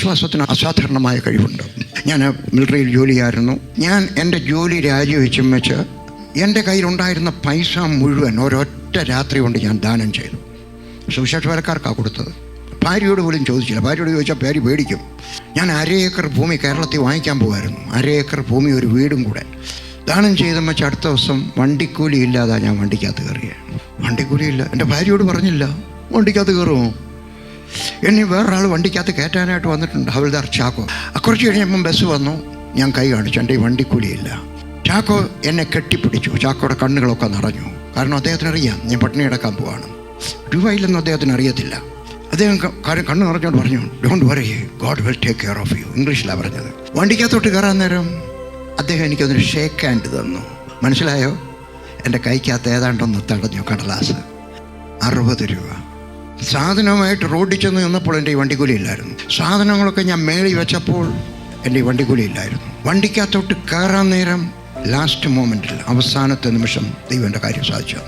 ആത്മവിശ്വാസത്തിന് അസാധാരണമായ കഴിവുണ്ട്. ഞാൻ മിലിറ്ററിയിൽ ജോലിയായിരുന്നു. ഞാൻ എന്റെ ജോലി രാജിവെച്ചും വെച്ച് എന്റെ കയ്യിലുണ്ടായിരുന്ന പൈസ മുഴുവൻ ഒരൊറ്റ രാത്രി കൊണ്ട് ഞാൻ ദാനം ചെയ്തു. സുവിശേഷപരക്കാർക്കാണ് കൊടുത്തത്. ഭാര്യയോട് പോലും ചോദിച്ചില്ല. ഭാര്യയോട് ചോദിച്ചാൽ ഭാര്യ പേടിക്കും. ഞാൻ അര ഏക്കർ ഭൂമി കേരളത്തിൽ വാങ്ങിക്കാൻ പോകുമായിരുന്നു ഏക്കർ ഭൂമി ഒരു വീടും കൂടെ. ദാനം ചെയ്തെന്ന് വെച്ചാൽ അടുത്ത ദിവസം വണ്ടിക്കൂലി ഇല്ലാതെ ഞാൻ വണ്ടിക്കകത്ത് കയറിയത് വണ്ടിക്കൂലി ഇല്ല. എന്റെ ഭാര്യയോട് പറഞ്ഞില്ല. വണ്ടിക്കകത്ത് കയറുമോ? എന്നെ വേറൊരാൾ വണ്ടിക്കകത്ത് കയറ്റാനായിട്ട് വന്നിട്ടുണ്ട്. ഹവൽദാർ ചാക്കോ. കുറച്ച് കഴിഞ്ഞപ്പം ബസ് വന്നു. ഞാൻ കൈ കാണിച്ചു. എന്റെ ഈ വണ്ടിക്കൂലിയില്ല ചാക്കോ എന്നെ കെട്ടിപ്പിടിച്ചു. ചാക്കോയുടെ കണ്ണുകളൊക്കെ നിറഞ്ഞു. കാരണം അദ്ദേഹത്തിന് അറിയാം ഞാൻ പട്ടിണി കിടക്കാൻ പോവാണ്. രൂപയില്ലെന്ന് അദ്ദേഹത്തിന് അറിയത്തില്ല അദ്ദേഹം കാര്യം കണ്ണു നിറഞ്ഞോണ്ട് പറഞ്ഞു don't worry God will take care of you ഇംഗ്ലീഷിലാണ് പറഞ്ഞത്. വണ്ടിക്കകത്തോട്ട് കയറാൻ നേരം അദ്ദേഹം എനിക്കൊന്നൊരു ഷേക്ക് ഹാൻഡ് തന്നു. മനസ്സിലായോ? എന്റെ കൈക്കകത്ത് ഏതാണ്ടൊന്ന് തടഞ്ഞു കടലാസ്. അറുപത് രൂപ. സാധനവുമായിട്ട് റോഡിൽ ചെന്ന് നിന്നപ്പോൾ എന്റെ ഈ വണ്ടിക്കൂലി ഇല്ലായിരുന്നു സാധനങ്ങളൊക്കെ ഞാൻ മേളി വെച്ചപ്പോൾ എന്റെ ഈ വണ്ടിക്കൂലി ഇല്ലായിരുന്നു വണ്ടിക്കകത്തോട്ട് കയറാൻ നേരം ലാസ്റ്റ് മൊമെന്റിൽ അവസാനത്തെ നിമിഷം ദൈവം എന്റെ കാര്യം സാധിച്ചു